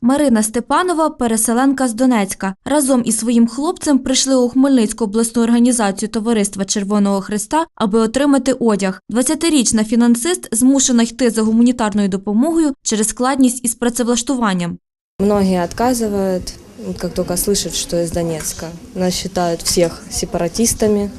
Марина Степанова переселенка з Донецька. Разом із своїм хлопцем прийшли у Хмельницьку обласну організацію Товариства Червоного Христа, аби отримати одяг. 20-річна фінансист змушена йти за гуманітарною допомогою через складність із працевлаштуванням. Многие отказывают, вот как только слышат, что из Донецка. Нас считают всех сепаратистами,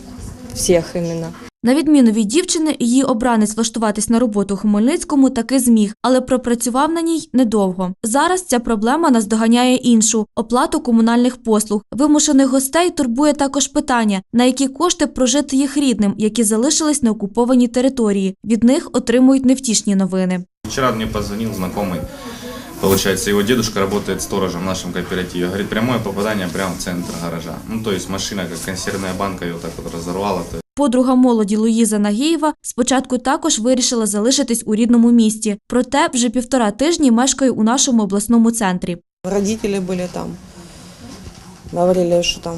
всех именно. На відміну від дівчини, її обранець влаштуватись на роботу у Хмельницькому таки зміг, але пропрацював на ній недовго. Зараз ця проблема наздоганяє іншу оплату комунальних послуг. Вимушених гостей турбує також питання, на які кошти прожити їх рідним, які залишились на окупованій території. Від них отримують невтішні новини. Вчера мне позвонил знакомый, получается, его дедушка работает сторожем в нашем кооперативе. Говорит, прямое попадание прямо в центр гаража. Ну, то есть машина, как консервная банка, ее так вот разорвала. То Подруга молоді Луїза Нагієва спочатку також вирішила залишитись у рідному місті, проте вже півтора тижні мешкає у нашому обласному центрі. Родители были там, говорили, что там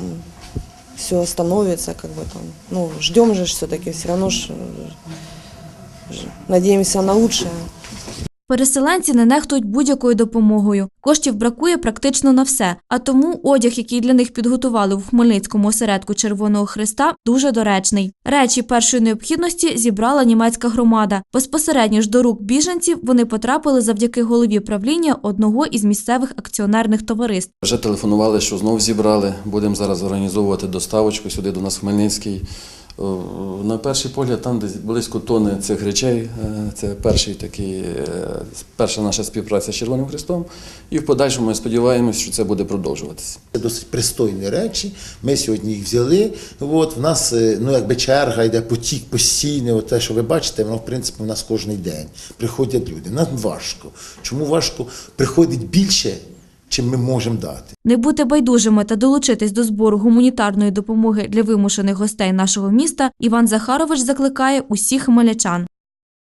все остановится, как бы там. Ну, ждем же все-таки, все равно ж, э, ж- надеемся на лучшее. Переселенці не нехтують будь-якою допомогою. Коштів бракує практично на все. А тому одяг, який для них підготували в Хмельницькому осередку Червоного Христа, дуже доречний. Речі першої необхідності зібрала німецька громада. Безпосередньо ж до рук біженців вони потрапили завдяки голові правління одного із місцевих акціонерних товариств. Вже телефонували, що знов зібрали. Будемо зараз організовувати доставочку сюди до нас в Хмельницький. На перший погляд, там десь близько тонни цих речей. Е, Це перший такий, е, перша наша співпраця з Червоним Христом. І в подальшому ми сподіваємось, що це буде продовжуватися. Це досить пристойні речі. Ми сьогодні їх взяли. От в нас е, ну якби черга йде потік постійний. От те, що ви бачите, воно в принципі у нас кожен день приходять люди. Нам важко. Чому важко? Приходить більше, чим ми можемо дати. Не бути байдужими та долучитись до збору гуманітарної допомоги для вимушених гостей нашого міста Іван Захарович закликає усіх хмельничан.